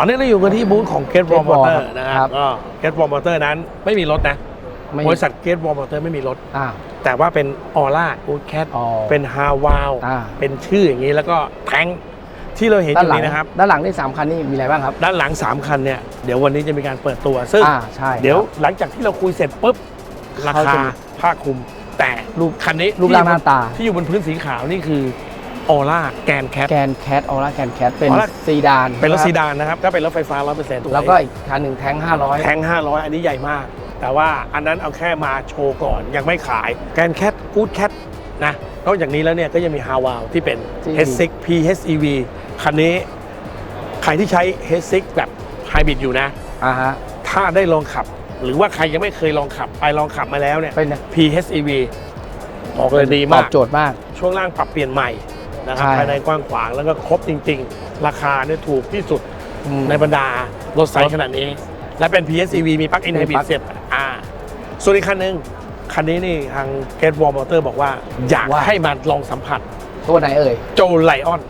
ตอนนี้เราอยู่กันที่บูธของ Get Wall Get Wall Motor ครับนะครับก็ Get Wall Motor นั้นไม่มีรถนะไม่บริษัท Get Wall Motor ไม่มีรถอ่าแต่ว่าเป็นออร่า Good Cat อ๋อเป็นฮาวาวอ่าเป็นชื่ออย่างนี้แล้วก็แทงที่เราเห็นอด้านยู่หลังนี้นะครับ ด้านหลังที่สามคันนี่มีอะไรบ้างครับ ด้านหลัง 3 คันเนี่ยเดี๋ยววันนี้จะมีการเปิดตัวซึ่งอ่าใช่เดี๋ยวครับหลังจากที่เราคุยเสร็จปุ๊บราเขาคาจะมีภาคคุม แต่รูปคันนี้รูปร่างหน้าตาที่อยู่บนพื้นสีขาวนี่คือ ออร่าแกนแคท แกนแคทออร่าแกนแคทเป็น Aura ซีดานเป็นรถคบซีดานนะครับก็เป็นรถไฟฟ้า100%แล้วก็อีกคันหนึ่งแท้ง 500 แทง500 อันนี้ใหญ่มาก แต่ว่าอันนั้นเอาแค่มาโชว์ก่อนยังไม่ขายแกนแคทกูดแคทนะนอกจากนี้แล้วเนี่ยก็ยังมีฮาวาวที่เป็นที่ H6 PHEV คันนี้ ใครที่ใช้ H6 แบบไฮบริดอยู่นะ อ่าฮะถ้าได้ลองขับ หรือว่าใครยังไม่เคยลองขับไปลองขับมาแล้วเนี่ย เป็น PHEV บอกเลยดีตมาอก บโจทย์มาก ช่วงล่างปรับเปลี่ยนใหม่ นะครับใช่ ภายในกว้างขวางแล้วก็ครบจริง ๆ ราคาเนี่ยถูกที่สุดอืม ในบรรดารถไซส์ขนาดนี้ และเป็น PHEV มีปลั๊กอินไฮบริมีปลั๊ดก เสียบอ่าส่วนอีกคันหนึ่งคันนี้นี่ทาง Get Wall Motor บอกว่าอยากว่า ให้มาลองสัมผัสตัวไหนเอ่ยโจไลออน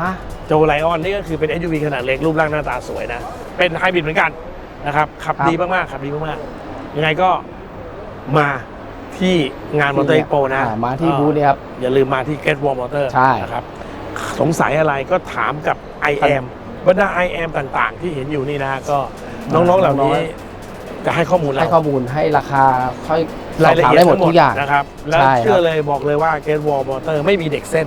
นะโจไลออนนี่ก็คือเป็น SUV ขนาดเล็กรูปร่างหน้าตาสวยนะ เป็นไฮบริดเหมือนกันนะครับ ขับครับดีมากๆ ขับดีมากๆ ยังไงก็มา ที่งานมอเตอร์เอ็กโปนะอ่ามาที่บูธนี่ครับ อย่าลืมมาที่ Get Wall Motor ใช่ นะครับ สงสัยอะไรก็ถามกับ i อ m บรรดา i อ m ต่างๆ ที่เห็นอยู่นี่นะ ก็น้องๆเหล่านี้จะให้ข้อมูลเราให้ข้อมูลให้ราคาค่อยสอรายบละถามเอียดได้หมดทั้งหมทุดกอย่าง นะครับ แล้วใช่ครับ เชื่อเลยบอกเลยว่า Get Wall Motor ไม่มีเด็กเส้น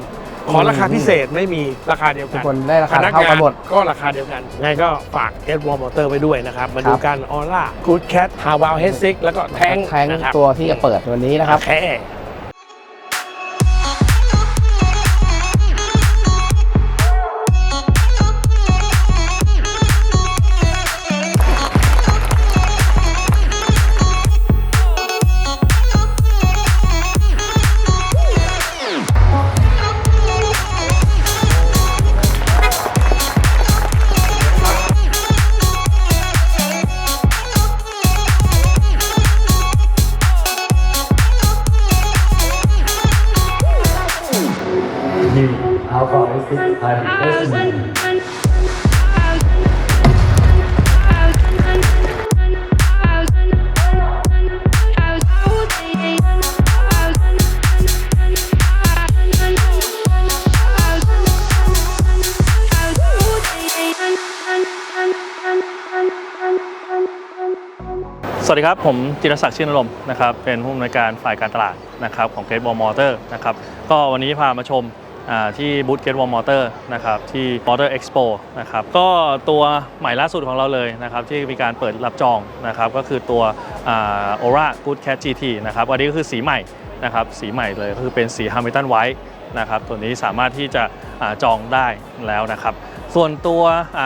ขอราคาพิเศษไม่มีราคาเดียวทุกักนคนได้ราพคานักเท่างากันนหมดก็ราคาเดียวกันไงก็ฝาก Get Wall Motor ไว้ด้วยนะครับ มาดูครับกันออร่า Good Cat h a w a l h e s i k แล้วก็แทงแท้งนะครับตัวที่จะเปิดวันนี้นะครับ โอเค New Alpha Basic Hybrid SUV. Thank you. สวัสดีครับ ผมจิรศักดิ์ชื่นอารมณ์นะครับเป็นผู้อำนวยการฝ่ายการตลาดนะครับของ Great Wall Motor นะครับก็วันนี้พามาชม ที่บูธ Great Wall Motor นะครับที่ Motor Expo นะครับก็ตัวใหม่ล่าสุดของเราเลยนะครับที่มีการเปิดรับจองนะครับก็คือตัวอ่า Aura Good Cat GT นะครับอันนี้ก็คือสีใหม่นะครับสีใหม่เลยก็คือเป็นสี Hamilton White นะครับตัวนี้สามารถที่จะอาจองได้แล้วนะครับ ส่วนตัว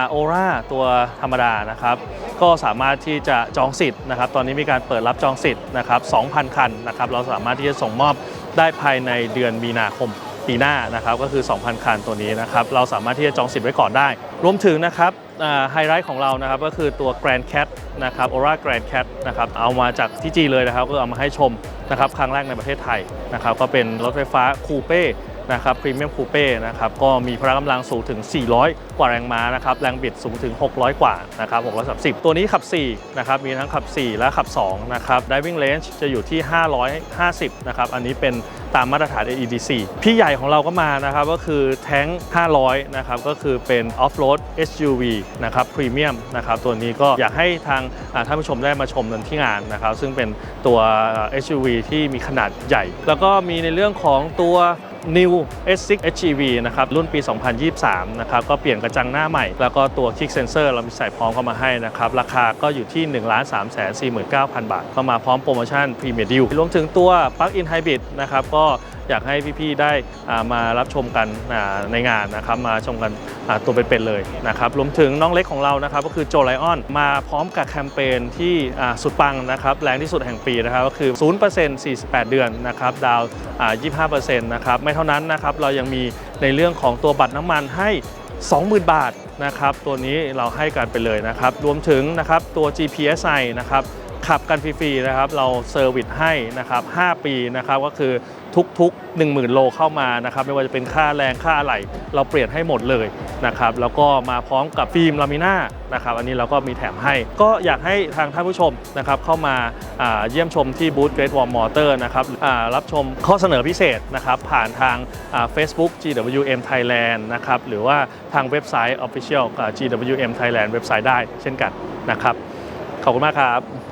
โอร่าตัวธรรมดานะครับก็สามารถที่จะจองสิทธิ์นะครับ ตอนนี้มีการเปิดรับจองสิทธิ์นะครับ 2,000 คันนะครับ เราสามารถที่จะส่งมอบได้ภายในเดือนมีนาคม ปีหน้านะครับก็คือ 2,000 คันตัวนี้นะครับเราสามารถที่จะจองสิทธิ์ไว้ก่อนได้ รวมถึงนะครับไฮไลท์ของเรานะครับก็คือตัว Grand Cat นะครับ Aura Grand Cat นะครับเอามาจากที่จีเลยนะครับก็เอามาให้ชมนะครับครั้งแรกในประเทศไทยนะครับก็เป็นรถไฟฟ้าคูเป้ นะครับพรีเมียมคูเป้นะครับก็มีพละกำลังสูงถึง 400 กว่าแรงม้านะครับแรงบิดสูงถึง 600 กว่านะครับ630 ตัวนี้ขับ4นะครับมีทั้งขับ 4 และขับ2นะครับ driving range จะอยู่ที่ 550 นะครับ อันนี้เป็นตามมาตรฐาน AEDC พี่ใหญ่ของเราก็มานะครับก็คือแท้ง 500 นะครับก็คือเป็น off-road SUV นะครับพรีเมียมนะครับตัวนี้ก็อยากให้ทางท่านผู้ชมได้มาชมกันที่งานนะครับซึ่งเป็นตัว SUV ที่มีขนาดใหญ่ แล้วก็มีในเรื่องของตัว New S6 HEV นะครับรุ่นปี 2023 นะครับก็เปลี่ยนกระจังหน้าใหม่ แล้วก็ตัวคิกเซนเซอร์เรามีใส่พร้อมเข้ามาให้นะครับ ราคาก็อยู่ที่ 1 3 4 9 0 0 0 บาทเข้ามาพร้อมโปรโมชั่นพรีเมียร์ดิวรวมถึงตัวปลั๊กอินไฮบริดนะครับก็ อยากให้พี่ๆได้มารับชมกันในงานนะครับมาชมกันตัวเป็นๆเลยนะครับรวมถึงน้องเล็กของเรานะครับก็คือโจไลออนมาพร้อมกับแคมเปญที่สุดปังนะครับแรงที่สุดแห่งปีนะครับก็คือ 0% 48 เดือนนะครับดาวน์อ่า25%นะครับไม่เท่านั้นนะครับเรายังมีในเรื่องของตัวบัตรน้ำมันให้ 20,000 บาทนะครับตัวนี้เราให้กันไปเลยนะครับรวมถึงนะครับตัว GPSI นะครับ ขับกันฟรีๆนะครับ เราเซอร์วิสให้นะครับ 5 ปีนะครับก็คือทุกๆ 10,000 โลเข้ามานะครับ ไม่ว่าจะเป็นค่าแรงค่าอะไหล่เราเปลี่ยนให้หมดเลยนะครับ แล้วก็มาพร้อมกับฟิล์มลามิน่านะครับ อันนี้เราก็มีแถมให้ ก็อยากให้ทางท่านผู้ชมนะครับเข้ามาเยี่ยมชมที่บูธ Great Wall Motor นะครับรับชมข้อเสนอพิเศษนะครับ ผ่านทาง Facebook GWM Thailand นะครับ หรือว่าทางเว็บไซต์ Official GWM Thailand เว็บไซต์ได้เช่นกันนะครับ ขอบคุณมากครับ